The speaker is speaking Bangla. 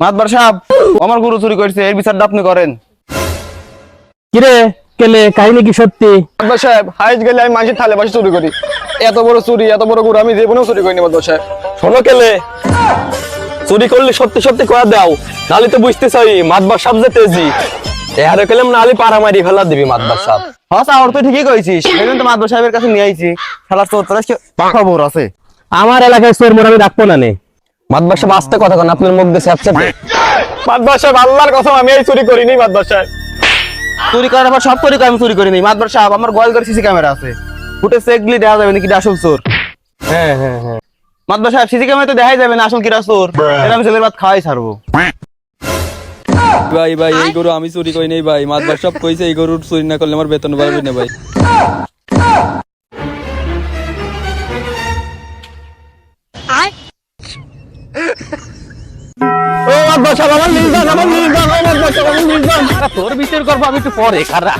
মাতবার সাহেব আমার গরু চুরি করছে এর বিচারটা আপনি করেন। কিরে কেলে কাহিনী কি সত্যি? মাদবা সাহেব হাইজ গেলে আমি মানুষের থালে বাসে চুরি করি। এত বড় চুরি এত বড় গরু আমি জীবনেও চুরি করিনি মাদবা সাহেব। শোনো কেলে চুরি করলে সত্যি সত্যি কয়া দাও নালি তো বুঝতে চাই মাতবার সাপ যে তেজি। এহারে কেলাম নালি পাড়ামারি ফেলা দিবি মাতবার সাপ। হ্যাঁ স্যার তো ঠিকই কইছিস। এই জন্য তো মাতবার সাহেবের কাছে নিয়ে আইছি। শালা তোর খবর আছে। আমার এলাকায় চোর মোর আমি রাখব না নে। আসতে কথা কন আপনার মুখ দিয়ে স্যাপস্যাপে মাদবা সাহেব আল্লাহর কথা আমি এই চুরি করিনি মাদবা সাহেব চুরি করার পর সব চুরি আমি চুরি করিনি। মাতবার সাহেব আমার গোয়াল করে সিসি ক্যামেরা আছে। ফুটে চেকলি দেখা যাবে নাকি আসল চোর? হ্যাঁ হ্যাঁ হ্যাঁ। মাতবার সাহেব সিসি ক্যামেরা তো দেখাই যাবে না আসল কিরা চোর এটা আমি ছেলের ভাত খাওয়াই ছাড়বো। ভাই ভাই এই গরু আমি চুরি করি নাই ভাই। মাতবার সব কইছে এই গরু চুরি না করলে আমার বেতন বাড়বে না ভাই। তোর বিচার করব আমি একটু পরে খারা।